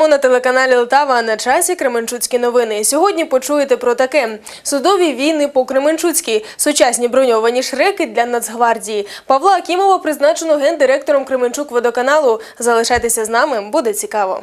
Вітаємо на телеканалі Лтава на часі Кременчуцькі новини. Сьогодні почуєте про таке: судові війни по Кременчуцькій, сучасні броньовані шреки для Нацгвардії. Павла Акімова призначено гендиректором Кременчук водоканалу. Залишайтеся з нами, буде цікаво.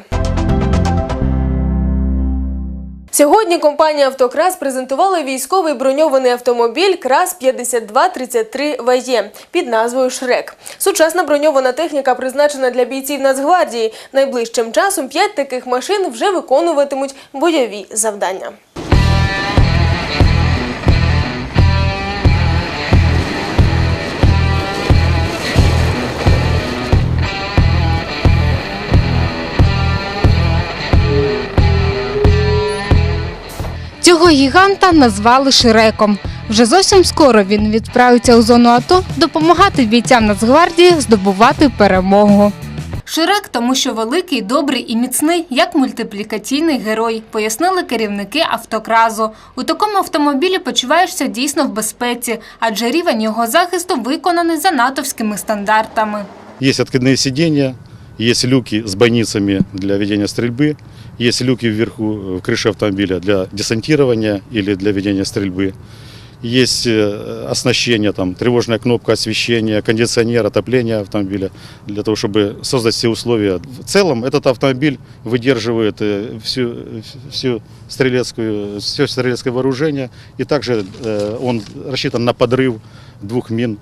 Сьогодні компанія «Автокрас» презентувала військовий броньований автомобіль КРАС 5233 ВЕ під назвою «Шрек». Сучасна броньована техніка призначена для бійців Нацгвардії. Найближчим часом п'ять таких машин вже виконуватимуть бойові завдання. Цього гіганта назвали Ширеком. Вже зовсім скоро він відправиться у зону АТО допомагати бійцям Нацгвардії здобувати перемогу. Ширек, тому що великий, добрий і міцний, як мультиплікаційний герой, пояснили керівники автокразу. У такому автомобілі почуваєшся дійсно в безпеці, адже рівень його захисту виконаний за натовськими стандартами. Есть откидные сиденья, есть люки с бойницами для ведения стрельбы, есть люки вверху э, в крыше автомобиля для десантирования или для ведения стрельбы. Есть э, оснащение, там, тревожная кнопка освещения, кондиционер, отопление автомобиля, для того, чтобы создать все условия. В целом этот автомобиль выдерживает э, всю, всю стрелецкую, все стрелецкое вооружение, и также э, он рассчитан на подрыв двух мин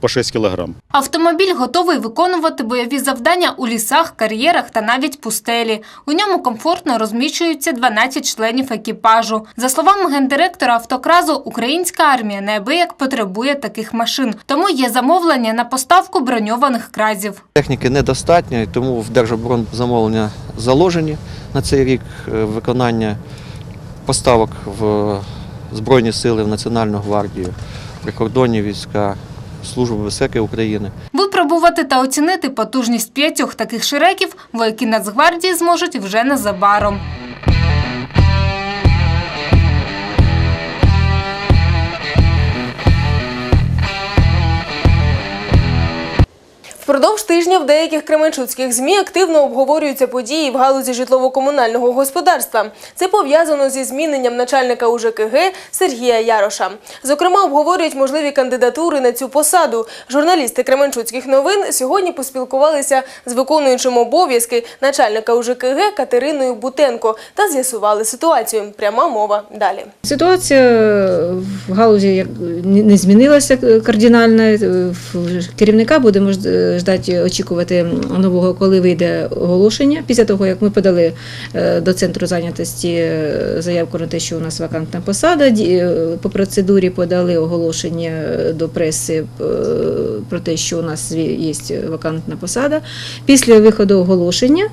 по 6 килограмм. Автомобіль готовий виконувати бойові завдання у лісах, кар'єрах та навіть пустелі. У ньому комфортно розміщуються 12 членів екіпажу. За словами гендиректора автокразу, українська армія неабияк потребує таких машин, тому є замовлення на поставку броньованих кразів. Техніки недостатньо, тому в держоборонзамовлення заложені на цей рік е, виконання поставок в Збройні сили, в Національну гвардію, прикордонні війська, Службу безпеки України. Випробувати та оцінити потужність п'ятьох таких ширеків вояки Нацгвардії зможуть вже незабаром. Впродовж тижня в деяких кременчуцьких ЗМІ активно обговорюються події в галузі житлово-комунального господарства. Це пов'язано зі зміненням начальника УЖКГ Сергія Яроша. Зокрема, обговорюють можливі кандидатури на цю посаду. Журналісти Кременчуцьких новин сьогодні поспілкувалися з виконуючим обов'язки начальника УЖКГ Катериною Бутенко та з'ясували ситуацію. Пряма мова далі. Ситуація в галузі не змінилася кардинально. В Керівника будемо ж- ждати, очікувати нового, коли вийде оголошення. Після того, як ми подали е, до центру зайнятості е, заявку на те, що у нас вакантна посада, е, по процедурі подали оголошення до преси е, про те, що у нас є вакантна посада. Після виходу оголошення.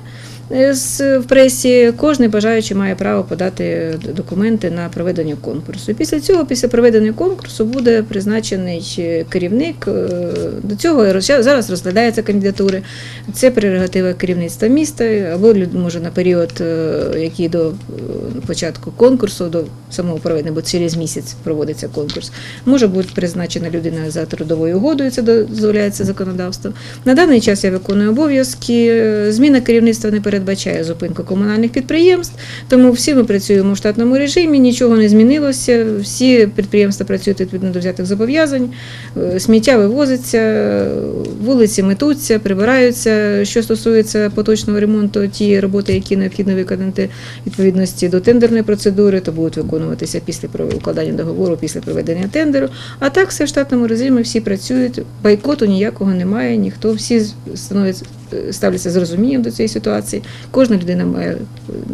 Е, з- В пресі кожен бажаючий має право подати документи на проведення конкурсу. Після цього, після проведення конкурсу, буде призначений е, керівник. Е, До цього зараз розглядаються кандидатури. Це прерогатива керівництва міста або може на період, який до початку конкурсу, до самого проведення, бо через місяць проводиться конкурс. Може бути призначена людина за трудовою угодою, це дозволяється законодавством. На даний час я виконую обов'язки. Зміна керівництва не передбачає зупинку комунальних підприємств, тому всі ми працюємо в штатному режимі, нічого не змінилося. Всі підприємства працюють відповідно до взятих зобов'язань. Е, Сміття вивозиться, вулиці метуться, прибираються. Що стосується поточного ремонту, ті роботи, які необхідно виконати відповідності до тендерної процедури, то будуть виконуватися після укладання договору, після проведення тендеру. А так все в штатному режимі, всі працюють. Байкоту ніякого немає, ніхто всі становляться е, ставляться з розумінням до цієї ситуації. Кожна людина має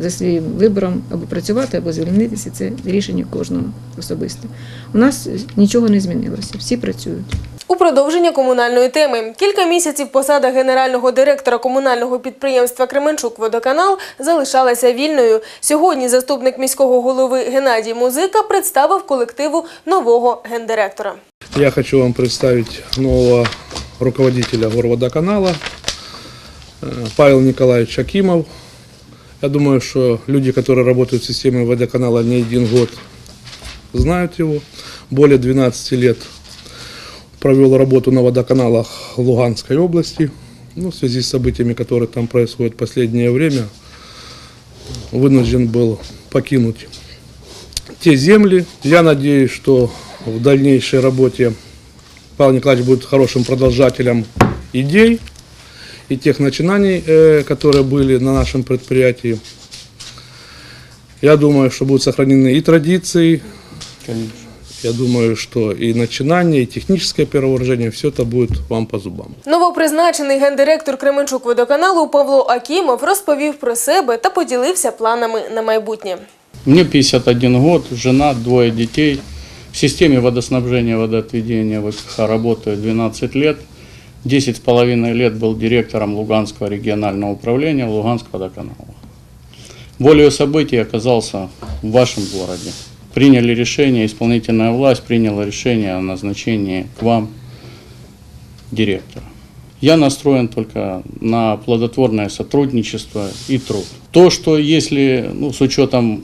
за своїм вибором або працювати, або звільнитися. Це рішення кожного особисто. У нас нічого не змінилося, всі працюють. У продовження комунальної теми кілька місяців посада генерального директора комунального підприємства Кременчук Водоканал залишалася вільною. Сьогодні заступник міського голови Геннадій Музика представив колективу нового гендиректора. Я хочу вам представить нового руководителя горводоканала Павел Николаевич Акимов. Я думаю, что люди, которые работают в системе водоканала не один год, знают его. Более 12 лет провел работу на водоканалах Луганской области. Ну, в связи с событиями, которые там происходят в последнее время, вынужден был покинуть те земли. Я надеюсь, что в дальнейшей работе Павел Николаевич будет хорошим продолжателем идей и тех начинаний, э, которые были на нашем предприятии. Я думаю, что будут сохранены и традиции, я думаю, что и начинание, и техническое перевооружение, все это будет вам по зубам. Новопризначений гендиректор Кременчук водоканалу Павло Акімов розповів про себе та поділився планами на майбутнє. Мне 51 год, жена, двое детей. В системе водоснабжения и водоотведения ВКХ работаю 12 лет. 10 с половиной лет был директором Луганского регионального управления Луганск водоканала. Волею событий оказался в вашем городе. Приняли решение, исполнительная власть приняла решение о назначении к вам директора. Я настроен только на плодотворное сотрудничество и труд. То, что если, ну, с учетом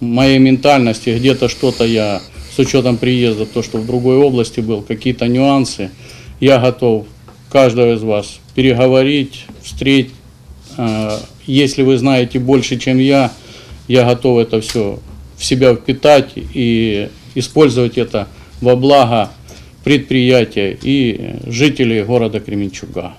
моей ментальности, где-то что-то я, с учетом приезда, то, что в другой области был, какие-то нюансы, я готов каждого из вас переговорить, встретить. Э, Если вы знаете больше, чем я, я готов это все в себя впитать и использовать это во благо предприятия и жителей города Кременчуга.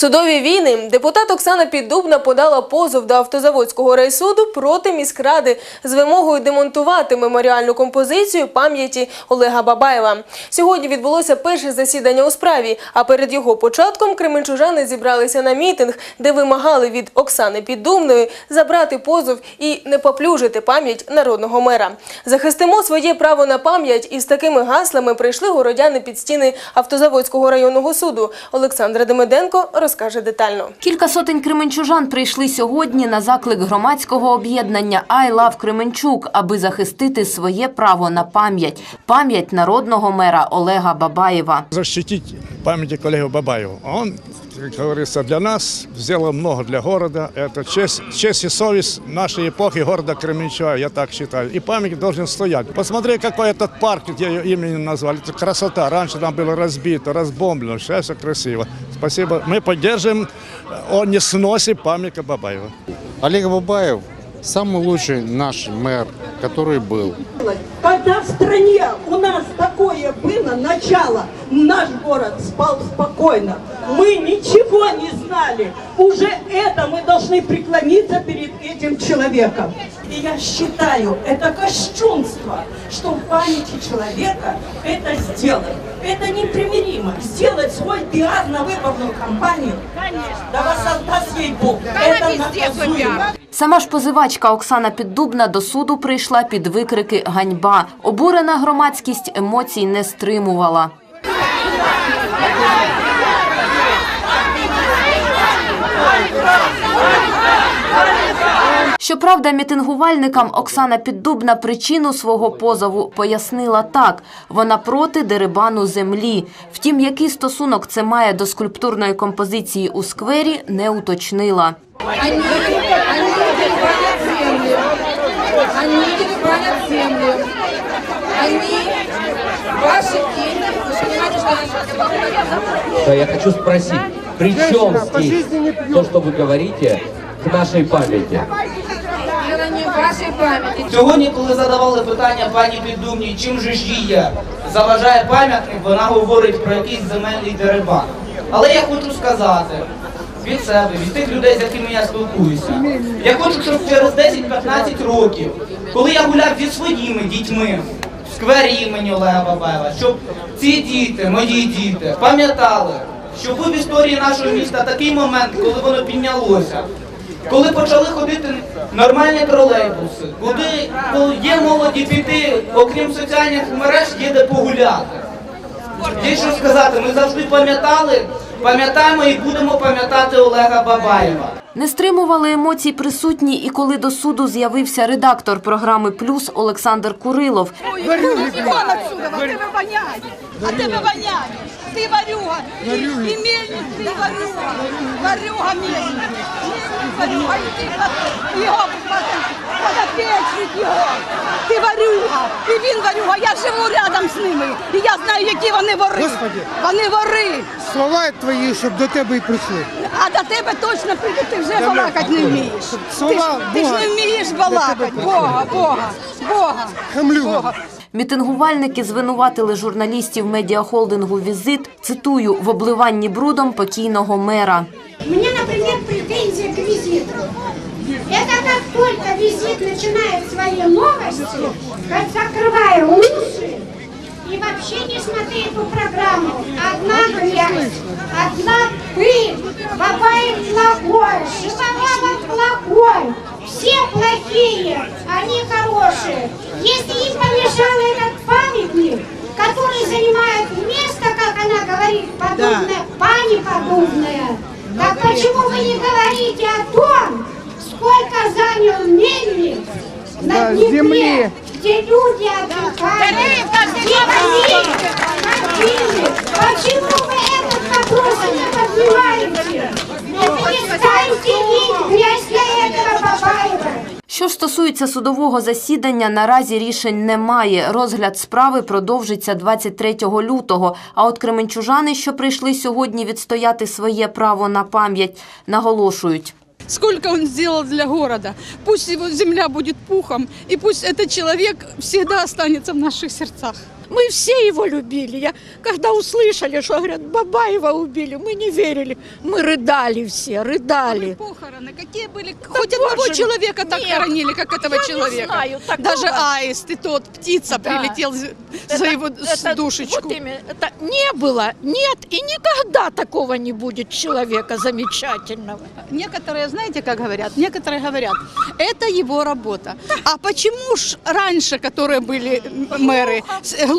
Судові війни депутат Оксана Піддубна подала позов до автозаводського райсуду проти міськради з вимогою демонтувати меморіальну композицію пам'яті Олега Бабаєва. Сьогодні відбулося перше засідання у справі. А перед його початком кременчужани зібралися на мітинг, де вимагали від Оксани Піддубної забрати позов і не поплюжити пам'ять народного мера. Захистимо своє право на пам'ять і з такими гаслами прийшли городяни під стіни автозаводського районного суду. Олександра Демиденко розкаже детально. Кілька сотень кременчужан прийшли сьогодні на заклик громадського об'єднання «I love Кременчук», аби захистити своє право на пам'ять – пам'ять народного мера Олега Бабаєва. Защитіть пам'ять Олегу Бабаєва. Он, как говорится, для нас сделал много для города. Это честь, честь и совесть нашей эпохи города Кременчуга, я так считаю. И памятник должен стоять. Посмотри, какой этот парк, я ее именем назвали. Это красота. Раньше там было разбито, разбомблено. Сейчас все красиво. Спасибо. Мы поддержим о несносе памятника Бабаева. Олег Бабаев самый лучший наш мэр, который был. Когда в стране у нас такое было начало, наш город спал спокойно. Мы ничего не знали. Уже это мы должны преклониться перед этим человеком. И я считаю, это кощунство, что в памяти человека это сделать. Это непримиримо. Сделать свой пиар на выборную кампанию. Да вас отдаст ей Бог. это наказуемо. Сама ж позивачка Оксана Піддубна до суду прийшла під викрики «Ганьба». Обурена громадськість емоцій не стримувала. Щоправда, мітингувальникам Оксана Піддубна причину свого позову пояснила так: вона проти дерибану землі. Втім, який стосунок це має до скульптурної композиції у сквері, не уточнила. Они дерибанят землю. Они дерибанят землю. Они ваши деньги. Вы же понимаете, что Да, я хочу спросить, при чем здесь то, что вы говорите, в вашей памяти. Сьогодні, коли задавали питання пані Піддумній, чим же ж дія заважає пам'ятник, вона говорить про якийсь земельний дерибан. Але я хочу сказати від себе, від тих людей, з якими я спілкуюся. Я хочу, щоб через 10-15 років, коли я гуляв зі своїми дітьми в сквері імені Олега Бабаєва, щоб ці діти, мої діти, пам'ятали, що був в історії нашого міста такий момент, коли воно піднялося. Коли почали ходити нормальні тролейбуси, куди коли є молоді піти, окрім соціальних мереж, є де погуляти. Є що сказати, ми завжди пам'ятали, пам'ятаємо і будемо пам'ятати Олега Бабаєва. Не стримували емоцій присутні, і коли до суду з'явився редактор програми Плюс Олександр Курилов. Вон отсюда, а тебе воняет, а тебе воняет. Ты варюга, и, и мельник ты варюга, варюга мельник, мельник варюга, и ты, его посмотри, подопечник його. Ти варюга, і він варюга, я живу рядом з ними. І я знаю, які вони вори. Господи. Вони вори. Слова твої, щоб до тебе і прийшли. А до тебе точно прийде, ти вже Добре. балакати не вмієш. Слова ти, ж- ти ж Бога. не вмієш балакати. Бога, Бога, Бога. Хамлюга. Мітингувальники звинуватили журналістів медіахолдингу «Візит», цитую, в обливанні брудом покійного мера. У меня, например, начинает свои новости, закрывая уши и вообще не смотри эту программу. Одна грязь, одна пыль, Бабаев плохой, Шиповалов плохой, все плохие, они хорошие. Если им помешал этот памятник, который занимает место, как она говорит, подобное, пани подобное, так почему вы не говорите о том, сколько занял мельник на Да, Днепре, земли. где люди отдыхали, где они ходили? Почему вы этот вопрос не поднимаете? И перестаньте лить грязь для этого Бабаева. Що ж стосується судового засідання, наразі рішень немає. Розгляд справи продовжиться 23 лютого. А от кременчужани, що прийшли сьогодні відстояти своє право на пам'ять, наголошують. Сколько он сделал для города. Пусть его земля будет пухом, и пусть этот человек всегда останется в наших сердцах. Мы все его любили. Я, когда услышали, что говорят, Бабаева убили, мы не верили. Мы рыдали все, рыдали. Похороны, какие были? Хоть одного боже, человека так нет, хоронили, как этого я не человека. знаю такого. Даже аист и тот, птица Да. прилетел за- за Это- его это- душечку. Вот именно, это не было, нет и никогда такого не будет человека замечательного. Некоторые, знаете, как говорят? Некоторые говорят, это его работа. А почему ж раньше, которые были мэры,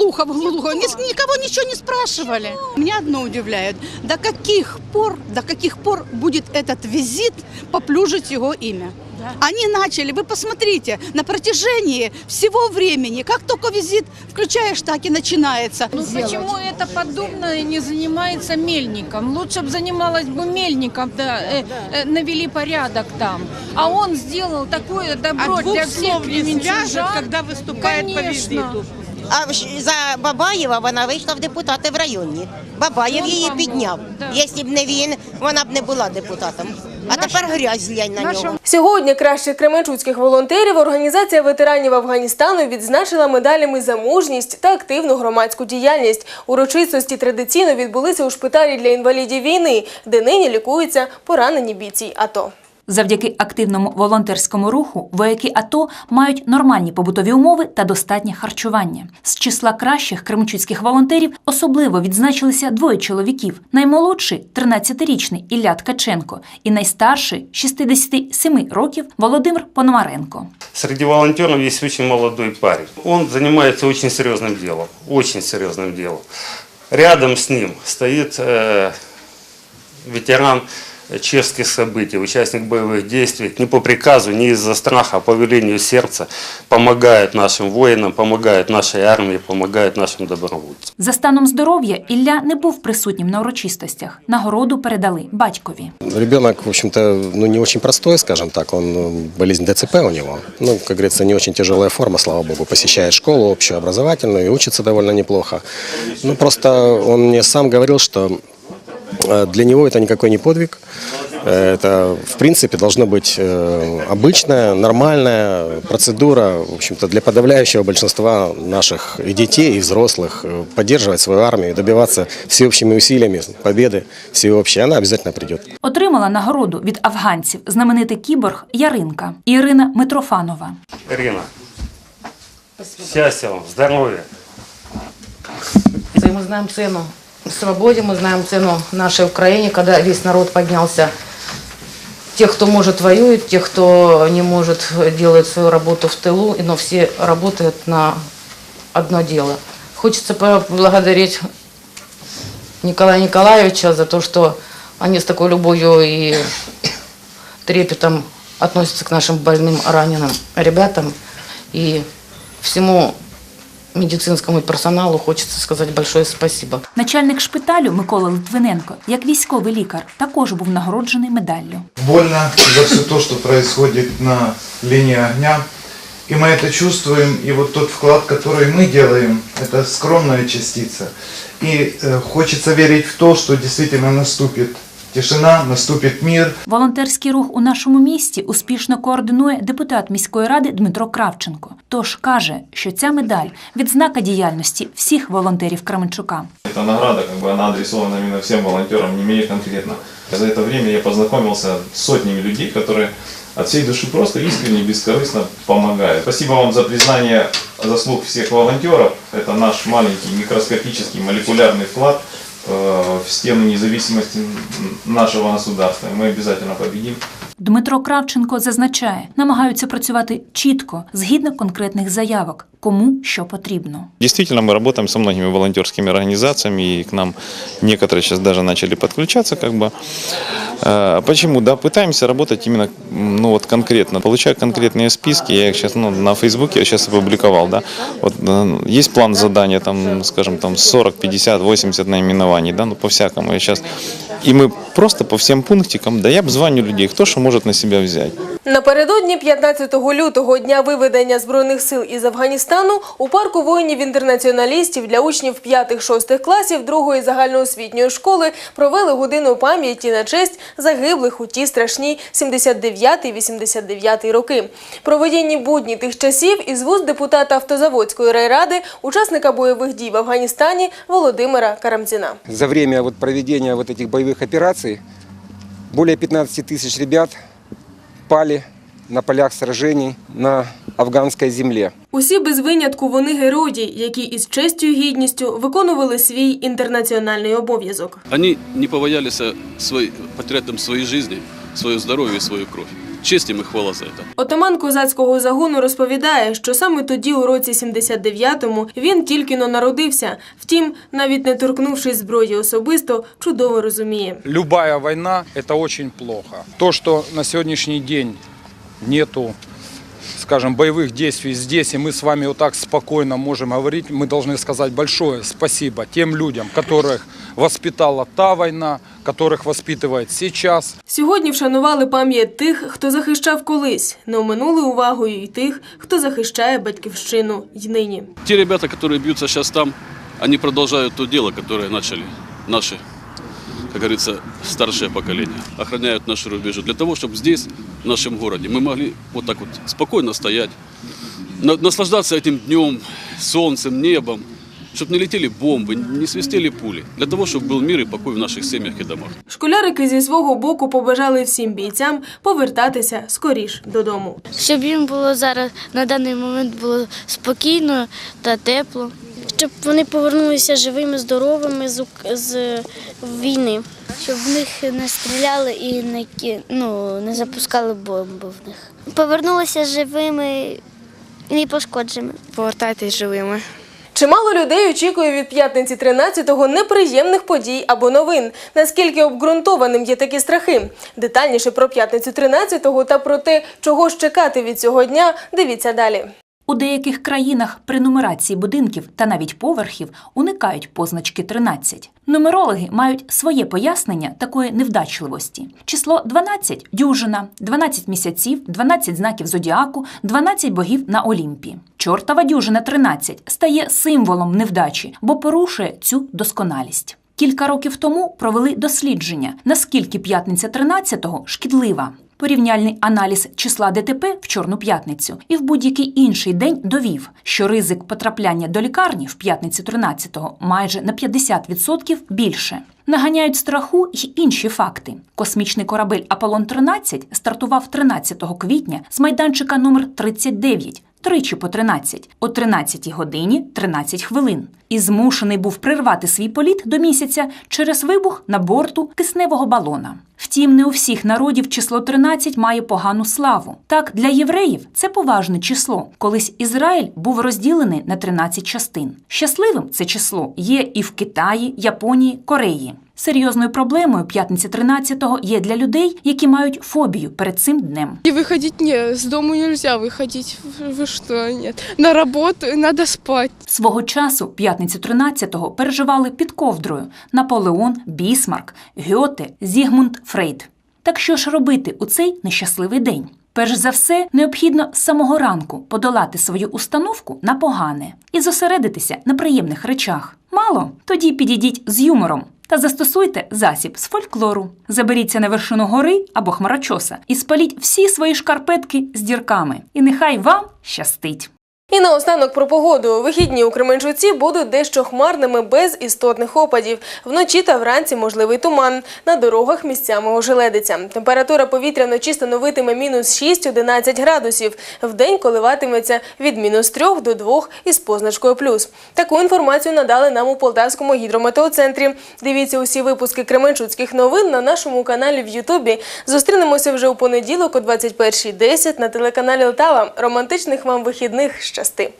глухо, глухо, ни- никого ничего не спрашивали? Меня одно удивляет. До каких пор, до каких пор будет этот визит поплюжить его имя? Они начали, вы посмотрите, на протяжении всего времени, как только визит включаешь, так и начинается. Ну почему это подобное не занимается мельником? Лучше бы занималась бы мельником, да, э, э, навели порядок там. А он сделал такое добро А для всех слов не свяжет, когда выступает по Конечно. визиту. А в- за Бабаєва вона вийшла в депутати в районі. Бабаєв її підняв. Якщо б не він, вона б не була депутатом. А тепер грязь глянь на нього. Сьогодні кращих кременчуцьких волонтерів організація ветеранів Афганістану відзначила медалями за мужність та активну громадську діяльність. Урочистості традиційно відбулися у шпиталі для інвалідів війни, де нині лікуються поранені бійці АТО. Завдяки активному волонтерському руху вояки АТО мають нормальні побутові умови та достатнє харчування. З числа кращих кременчуцьких волонтерів особливо відзначилися двоє чоловіків: наймолодший 13-річний Ілля Ткаченко і найстарший 67 років Володимир Пономаренко. Среди волонтеров есть очень молодой парень. Он занимается очень серьезным делом, очень серьезным делом. Рядом с ним стоит э, ветеран чешских событий, участник боевых действий, не по приказу, не из-за страха, а по велению сердца, помогает нашим воинам, помогает нашей армии, помогает нашим добровольцам. За станом здоров'я Ілля не був присутнім на урочистостях. Нагороду передали батькові. Ребенок, в общем-то, ну, не очень простой, скажем так. Он, э, болезнь ДЦП у него. Ну, как говорится, не очень тяжелая форма, слава богу. Посещает школу общеобразовательную и учится довольно неплохо. Ну, просто он мне сам говорил, что э, для него это никакой не подвиг. Э, Это, в принципе, должно быть э, обычная, нормальная процедура, в общем-то, для подавляющего большинства наших и детей, и взрослых, э, поддерживать свою армию, и добиваться всеобщими усилиями победы всеобщей. Она обязательно придет. Отримала нагороду від афганців знаменитий кіборг Яринка Ірина Митрофанова. Ирина, счастья вам, здоровья. И мы знаем цену Свободе, мы знаем цену нашей Украине, когда весь народ поднялся. Тех, кто может, воюет, тех, кто не может, делает свою работу в тылу, но все работают на одно дело. Хочется поблагодарить Николая Николаевича за то, что они с такой любовью и трепетом относятся к нашим больным, раненым ребятам и всему медицинскому персоналу хочется сказать большое спасибо. Начальник шпиталю Микола Литвиненко, як військовий лікар, також був нагороджений медаллю. Больно за все то, что происходит на линии огня. И мы это чувствуем, и вот тот вклад, который мы делаем, это скромная частица. И э, хочется верить в то, что действительно наступит тишина, наступит мир, Волонтерський рух у нашому місті успішно координує депутат міської ради Дмитро Кравченко. Тож каже, що ця медаль відзнака діяльності всіх волонтерів Кременчука. Эта награда, как бы, она адресована именно всем волонтерам, не мне конкретно. За это время я познакомился с сотнями людей, которые от всей души просто искренне, бескорыстно помогают. Спасибо вам за признание заслуг всех волонтеров. Это наш маленький микроскопический молекулярный вклад э, в стену независимости нашего государства. И мы обязательно победим. Дмитро Кравченко зазначає, намагаються працювати чітко, згідно конкретних заявок, кому що потрібно. Действительно, мы работаем со многими волонтерскими организациями, и к нам некоторые сейчас даже начали подключаться, как бы. Э, Почему? Да, пытаемся работать именно, м, ну вот конкретно, получая конкретные списки, я их сейчас, ну, на Фейсбуке я сейчас опубликовал, да, вот э, есть план задания, там, скажем, там 40, 50, 80 наименований, да, ну по-всякому, я сейчас, и мы просто по всем пунктикам, да, я обзваню людей, кто что может на себя взять. Напередодні 15 лютого дня виведення збройних сил із Афганістану у парку воїнів-інтернаціоналістів для учнів 5-6 класів другої загальноосвітньої школи провели годину пам'яті на честь загиблих у ті страшні 79-89 роки. Про воєнні будні тих часів із вуст депутата Автозаводської райради, учасника бойових дій в Афганістані Володимира Карамзіна. За время вот проведения вот этих боевых операций более 15 тысяч ребят пали на полях сражений на афганской земле. Усі без винятку вони герої, які із честю і гідністю виконували свій інтернаціональний обов'язок. Они не побоялись свой, потерять там свои жизни, свое здоровье свою кровь. Честь им и хвала за это. Отаман козацького загону розповідає, що саме тоді, у році 79-му, він тільки но народився. Втім, навіть не торкнувшись зброї особисто, чудово розуміє. Любая война – это очень плохо. То, что на сегодняшний день нету, скажем, боевых действий здесь, и мы с вами вот так спокойно можем говорить, мы должны сказать большое спасибо тем людям, которых воспитала та война, которых воспитывает сейчас. Сьогодні вшанували пам'ять тих, хто захищав колись, не оминули увагою й тих, хто захищає батьківщину й нині. Те ребята, которые бьются сейчас там, они продолжают то дело, которое начали наши, как говорится, старшее поколение. Охраняют наши рубежи для того, чтобы здесь, в нашем городе, мы могли вот так вот спокойно стоять, на- наслаждаться этим днем, солнцем, небом, чтобы не летели бомбы, не свистели пули, для того, чтобы был мир и покой в наших семьях и домах. Школярики зі свого боку побажали всім бійцям повертатися скоріш додому. Щоб їм було зараз на даний момент було спокійно та тепло. Щоб вони повернулися живими, здоровими з, з війни. Щоб в них не стріляли і не, ну, не запускали бомби в них. Повернулися живими і не пошкодженими. Повертайтесь живими. Чимало людей очікує від п'ятниці 13-го неприємних подій або новин. Наскільки обґрунтованим є такі страхи? Детальніше про п'ятницю 13-го та про те, чого ж чекати від цього дня, дивіться далі. У деяких країнах при нумерації будинків та навіть поверхів уникають позначки 13. Нумерологи мають своє пояснення такої невдачливості. Число 12 – дюжина, 12 місяців, 12 знаків зодіаку, 12 богів на Олімпі. Чортова дюжина 13 стає символом невдачі, бо порушує цю досконалість. Кілька років тому провели дослідження, наскільки п'ятниця 13-го шкідлива. Порівняльний аналіз числа ДТП в Чорну п'ятницю і в будь-який інший день довів, що ризик потрапляння до лікарні в п'ятницю 13-го майже на 50% більше. Наганяють страху й інші факти. Космічний корабель Аполлон-13 стартував 13 квітня з майданчика номер 39 тричі по 13, о 13 годині 13 хвилин. І змушений був прервати свій політ до місяця через вибух на борту кисневого балона. Втім, не у всіх народів число 13 має погану славу. Так, для євреїв це поважне число. Колись Ізраїль був розділений на 13 частин. Щасливим це число є і в Китаї, Японії, Кореї. Серйозною проблемою п'ятниці 13-го є для людей, які мають фобію перед цим днем. И выходить не, с дому нельзя выходить. Вы вы что, нет. На работу надо спать. Свого часу п'ятницю 13-го переживали під ковдрою Наполеон, Бісмарк, Гьоте, Зігмунд Фрейд. Так що ж робити у цей нещасливий день? Перш за все, необхідно з самого ранку подолати свою установку на погане і зосередитися на приємних речах. Мало? Тоді підійдіть з юмором та застосуйте засіб з фольклору. Заберіться на вершину гори або хмарочоса і спаліть всі свої шкарпетки з дірками. І нехай вам щастить! І наостанок про погоду. Вихідні у Кременчуці будуть дещо хмарними без істотних опадів. Вночі та вранці можливий туман. На дорогах місцями ожеледиться. Температура повітря вночі становитиме мінус 6-11 градусів. Вдень коливатиметься від мінус 3 до 2 із позначкою плюс. Таку інформацію надали нам у Полтавському гідрометеоцентрі. Дивіться усі випуски Кременчуцьких новин на нашому каналі в Ютубі. Зустрінемося вже у понеділок о 21.10 на телеканалі Лтава. Романтичних вам вихідних щастив.